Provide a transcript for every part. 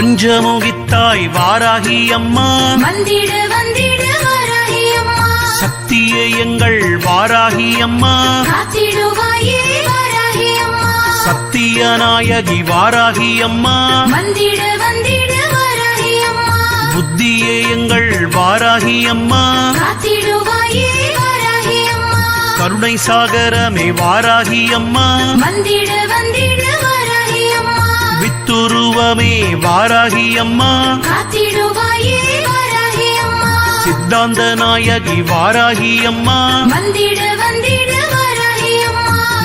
பஞ்சமுகித்தாய் வாராகி அம்மா. வந்திடு வந்திடு வராகி அம்மா. சக்தியே எங்கள் வாராகி அம்மா. காத்திடுவாயே வராகி அம்மா. சத்திய நாயகி வாராகி அம்மா. வந்திடு வந்திடு வராகி அம்மா. புத்தியே எங்கள் வாராகி அம்மா. காத்திடுவாயே வராகி அம்மா. கருணை சாகரமே வாராகி அம்மா. வந்திடு வந்திடு வித்துருவமே வாராகி அம்மா. சித்தாந்த நாயகி வாராகி அம்மா.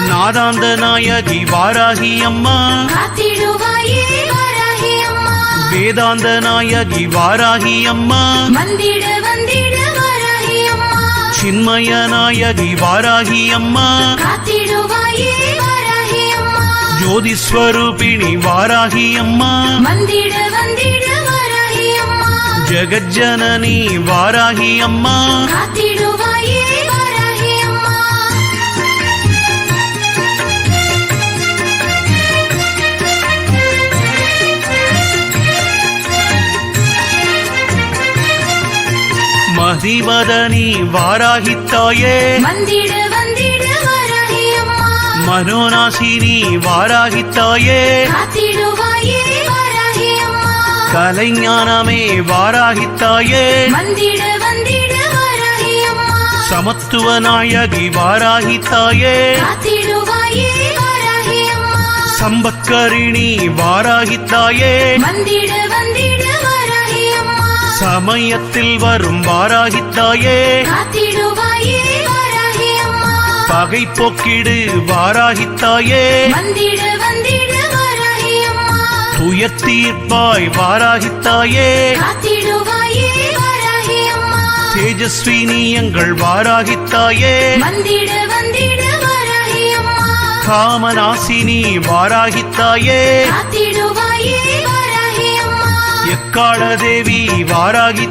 நாதாந்த நாயகி வாராகி அம்மா. வேதாந்த நாயகி வாராகி அம்மா. சின்மய நாயகி வாராகி அம்மா. அம்மா ஜோதிஸ்வரூபிணி வாராகி அம்மா வந்திடு வந்திடு வராகி அம்மா ஜெகஜனனி வாராகி அம்மா காத்திடுவாயே வராகி அம்மா மதிவதனி வாராகி தாயே வந்திடு அம்மா மனோநாசினி வாராகி தாயே காத்திடுவாயே வராகி அம்மா. கலைஞானமே வாராகி தாயே வந்திடு வந்திடு வராகி அம்மா. சமத்துவ நாயகி வாராகி தாயே காத்திடுவாயே வராகி அம்மா. சம்பக்கரிணி வாராகி தாயே வந்திடு வந்திடு வராகி அம்மா. சமயத்தில் வரும் வாராகி துயத்தீர்ப்பாய் வாராகி தாயே காத்திடுவாயே வராகி அம்மா. தேஜஸ்வினி எங்கள் வாராகி தாயே வந்திடு வந்திடு வராகி அம்மா. காமநாசினி வாராகி தாயே காத்திடுவாயே வராகி அம்மா. எக்கால தேவி வாராகி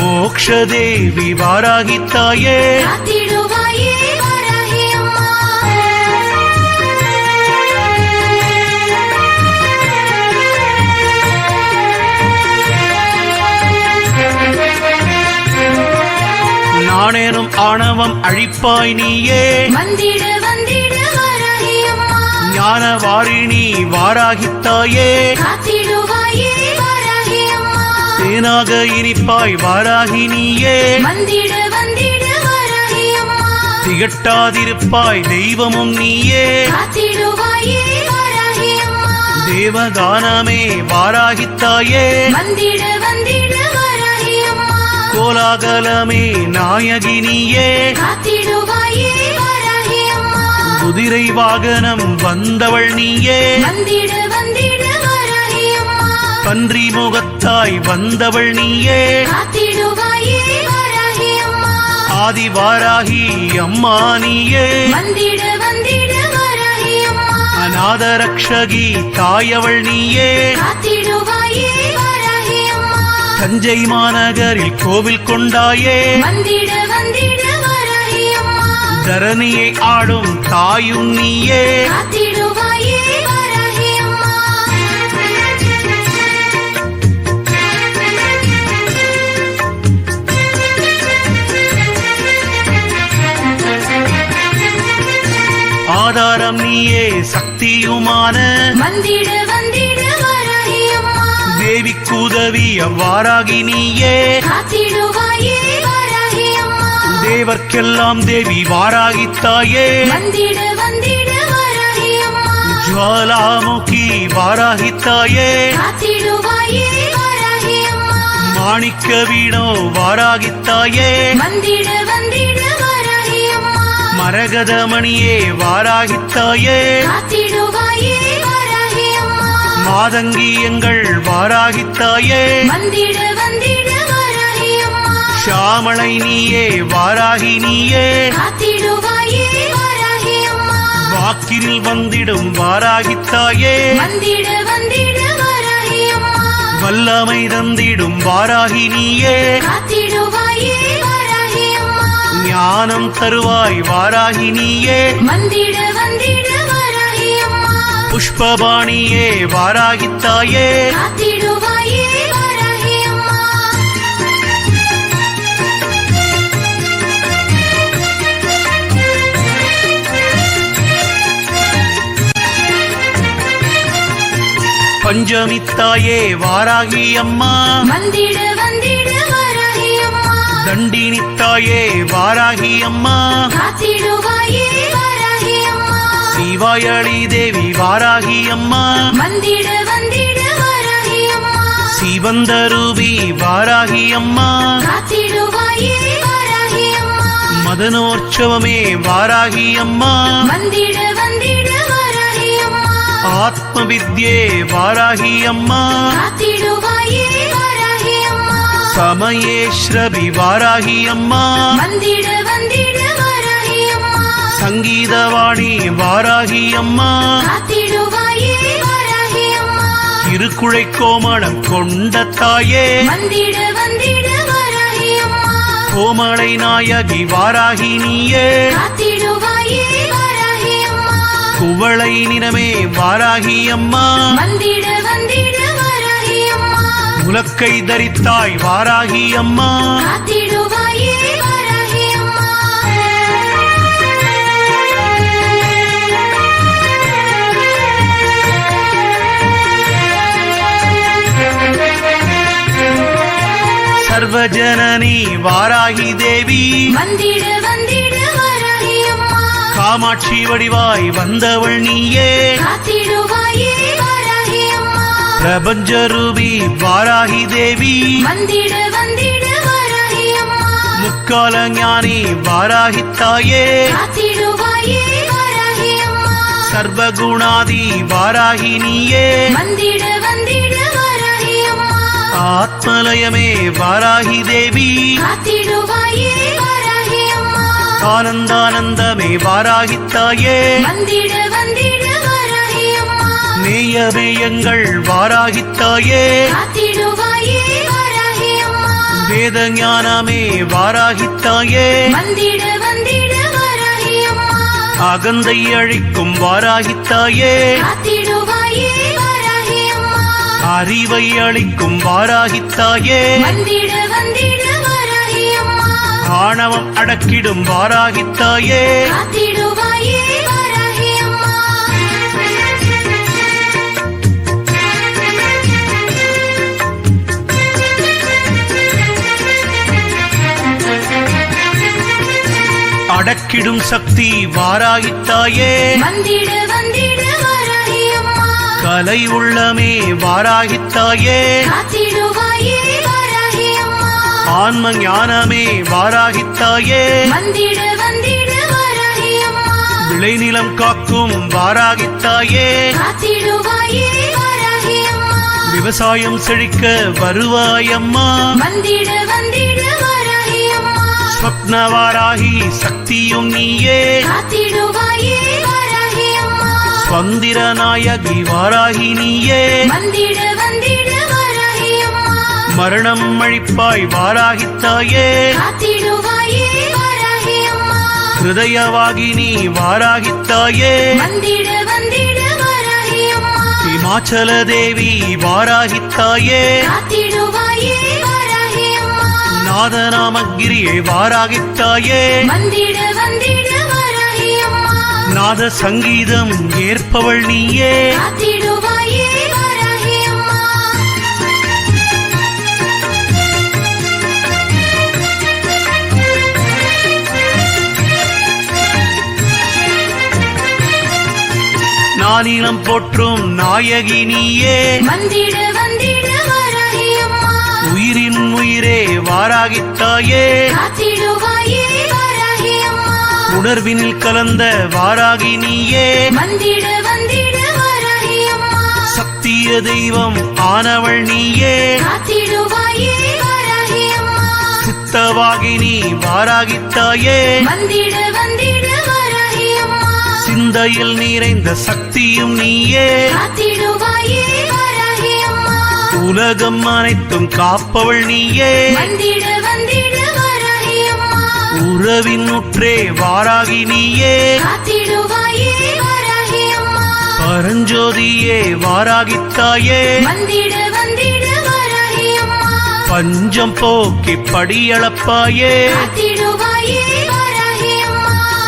மோக்ஷ தேவி வாராகி தாயே காத்திடுவாயே வராகி அம்மா. நானேனும் ஆணவம் அழிப்பாய் நீயே. வந்திடு வந்திடு வராகி அம்மா. ஞான வாரிணி வாராகி தாயே காத்திடுவாயே தேனாக இனிப்பாய் வாராகி நீயே திகட்டாதிருப்பாய் தெய்வமும் நீயே. தேவகானமே வாராகி தாயே. வந்திடு வந்திடு வராகி அம்மா. கோலாகலமே நாயகி நீயே. காத்திடுவாயே வராகி அம்மா. குதிரை வாகனம் வந்தவள் நீயே. பன்றி முகத்தாய் வந்தவள் நீயே. காத்திடுவாயே வராகி அம்மா. நீயே. வந்திடு வந்திடு வராகி அம்மா. அநாத ரக்ஷகி தாயவள் நீயே. தஞ்சை மாநகரில் கோவில் கொண்டாயே. தரணியை ஆடும் தாயும் நீயே. ஆதாரம் நீயே சக்தியுமான. வந்திடு வந்திடு தேவிக்கு உதவி அவ்வாறாகி நீயே. தேவர்க்கெல்லாம் தேவி வாராகி தாயே ஜுவாலாமுகி வாராகி தாயே மாணிக்க வீணோ வாராகி தாயே மரகதமணியே வாராகி தாயே காத்திடுவாயே வராகி அம்மா. மாதங்கி எங்கள் வாராகி தாயே வந்திடு வந்திடு வராகி அம்மா. ஷாமளை நீயே வாராகி நீயே. வாக்கினில் வந்திடும் வாராகி தாயே வந்திடு வந்திடு வராகி அம்மா. வல்லமை தந்திடும் வாராகி நீயே. ஞானம் தருவாய் வாராகி நீயே வந்திடு வந்திடு வராகி அம்மா. புஷ்பபாணியே வாராகித்தாயே. காத்திடுவாயே வராகி அம்மா. பஞ்சமித்தாயே வாராகி அம்மா. வந்திடு அம்மா தண்டினித்தாயே வாராகி அம்மா சிவாயளி தேவி வாராகி அம்மா சிவந்த ரூபி வாராகி அம்மா மதனோற்சவமே வாராகி அம்மா ஆத்ம வித்யே வராகி அம்மா சமயேஸ்ரவி வாராகி அம்மா. சங்கீதவாணி வாராகி அம்மா. திருக்குழை கோமளம் கொண்ட தாயே. கோமளை நாயகி வாராகி நீயே. குவளை நினமே வாராகி அம்மா. உலக்கை தரித்தாய் வாராகி அம்மா. சர்வஜனனி வாராகி தேவி. வந்திடு வந்திடு வராகி அம்மா. காமாட்சி வடிவாய் வந்தவள் நீயே. காத்திடுவாயே பிரபஞ்ச ரூபி வாராகி தேவி. வந்திடு வந்திடு வராகி அம்மா. முக்கால ஞானி வாராகி தாயே. காத்திடுவாயே வராகி அம்மா. சர்வகுணாதி வாராகி நீயே. வந்திடு வந்திடு வராகி அம்மா. ஆத்மலயமே வாராகி தேவி. காத்திடுவாயே வராகி அம்மா. ஆனந்தானந்தமே வாராகி தாயே. வந்திடு நேயமே எங்கள் வாராகி தாயே காத்திடுவாயே வராகி அம்மா. வேத ஞானமே வாராகி தாயே வந்திடு வந்திடு வராகி அம்மா. அகந்தை அழிக்கும் வாராகி தாயே காத்திடுவாயே வராகி அம்மா. அறிவை அளிக்கும் வாராகி தாயே வந்திடு வந்திடு வராகி அம்மா. ஆணவம் அடக்கிடும் வாராகி அடக்கிடும் சக்தி வாராகி தாயே வந்திடு வந்திடு வராகி அம்மா. கலை உள்ளமே வாராகி தாயே காத்திடுவாயே வராகி அம்மா. ஆன்ம ஞானமே வாராகி தாயே வந்திடு வந்திடு வராகி அம்மா. விளைநிலம் காக்கும் வாராகி தாயே காத்திடுவாயே வராகி அம்மா. விவசாயம் செழிக்க வருவாயம்மா வந்திடு வந்திடு வராகி அம்மா ஸ்வப்ன வாராகி சக்தியும் நீயே ஸ்வந்திர நாயகி வாராகி நீயே மரணம் அழிப்பாய் வாராகி தாயே காத்திடுவாயே வராகி அம்மா ஹிருதயவாகினி வாராகி நாதநாமகிரியை வாராகி தாயே வந்திடு வந்திடு வராகி அம்மா. நாத சங்கீதம் ஏற்பவள் நீயே. நானிலம் போற்றும் நாயகி நீயே. உயிரே வாராகி தாயே காத்திடுவாயே வராகி அம்மா. உணர்வினில் கலந்த வாராகி நீயே. சத்திய தெய்வம் ஆனவள் நீயே. சித்தவாகினி வாராகி தாயே வந்திடு வந்திடு வராகி அம்மா. சிந்தையில் நிறைந்த சக்தியும் நீயே. உலகம் அனைத்தும் காப்பவள் நீயே. உறவின் உற்றே வாராகி நீயே. பரஞ்சோதியே வாராகித்தாயே. பஞ்சம் போக்கி படியளப்பாயே.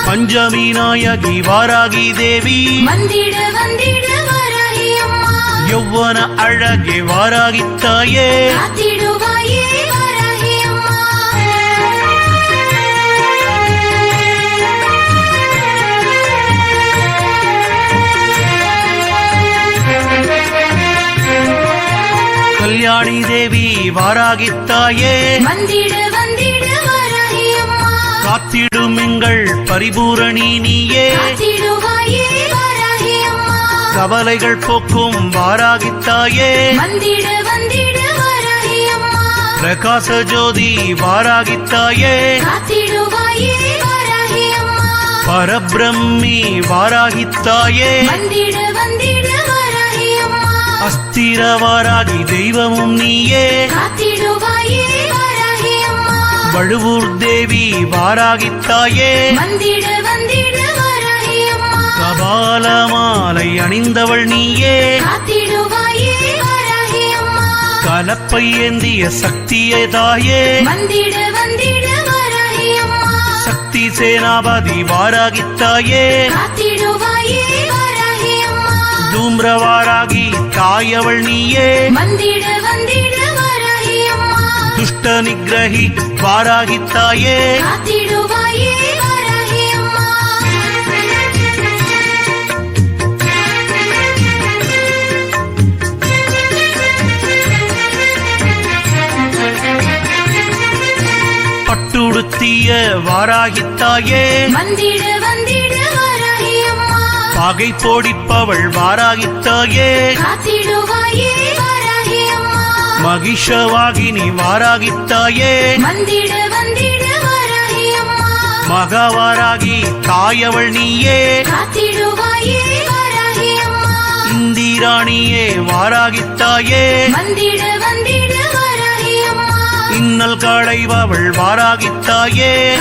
பஞ்சமி நாயகி வாராகி தேவி. வந்திடு யௌவன அழகே வாராகித்தாயே கல்யாணி தேவி வாராகித்தாயே காத்திடும் எங்கள் பரிபூரணி நீயே கவலைகள் போக்கும் வாராகித்தாயே. பிரகாச ஜோதி வாராகித்தாயே. பரபிரம்மி வாராகித்தாயே. அஸ்திர வாராகி தெய்வமும் நீயே. வழுவூர் தேவி வாராகித்தாயே. அம்மா கபால மாலை அணிந்தவள் நீயே கலப்பை ஏந்திய சக்தியே தாயே. சக்தி சேனாபதி வாராகித்தாயே. தூம்ரவாராகி தாயவள் நீயே. துஷ்ட நிகிரகி வாராகித்தாயே. பட்டுடுத்திய வாராகித்தாயே. பகை போடிப்பவள் வாராகித்தாயே. மகிஷவாகினி வாராகித்தாயே. மகவாராகி தாயவள் நீயே. இந்திராணியே வாராகித்தாயே. இன்னல் களைபவள் வாராகித்தாயே.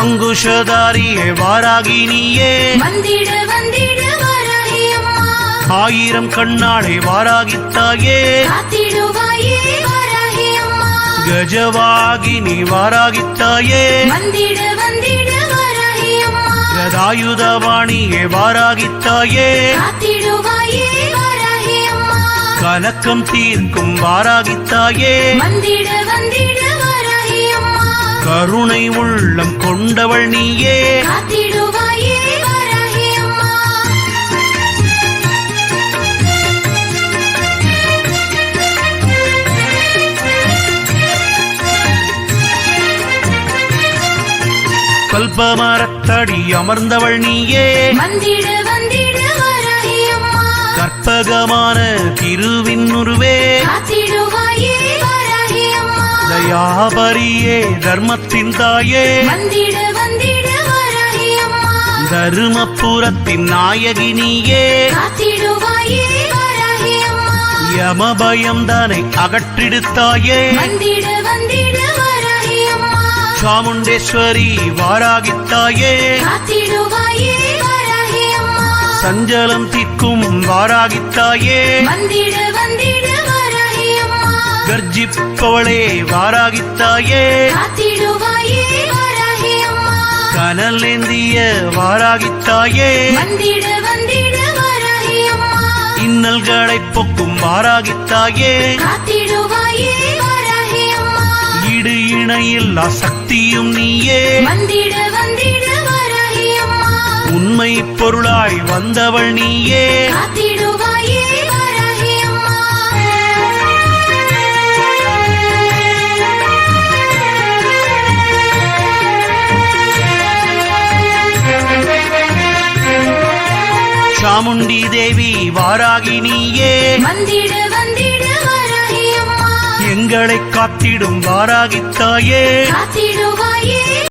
அங்குஷதாரியே வாராகி நீயே. வந்திடு வந்திடு வராகி அம்மா. ஆயிரம் கண்ணாளே வாராகித்தாயே. கஜவாகினி வாராகித்தாயே. கதாயுதவாணியே வாராகித்தாயே. கலக்கம் தீர்க்கும் வாராகித்தாயே. கருணை உள்ளம் கொண்டவள் நீயே. கல்பமரத்தடி அமர்ந்தவள் நீயே. அம்மா கற்பகமான திருவின்னுருவே. தயாபரியே தர்மத்தின் தாயே. தருமபுரத்தின் நாயகி நீயே காத்திடுவாயே வராகி அம்மா. யமபயம் தானை அகற்றிடுத்தாயே. சாமுண்டேஸ்வரி வாராகித்தாயே. சஞ்சலம் தீர்க்கும் வாராகித்தாயே. கர்ஜிப்பவளே வாராகித்தாயே. அம்மா. கனலேந்திய வாராகித்தாயே. இன்னல்களை பொக்கும் வாராகித்தாயே. இடு இணையில்லா சக்தியும் நீயே. வந்திடு வந்திடு உண்மை பொருளாய் வந்தவள் நீயே. சாமுண்டி தேவி வாராகி நீயே. எங்களை காத்திடும் வாராகித்தாயே காத்திடுவாயே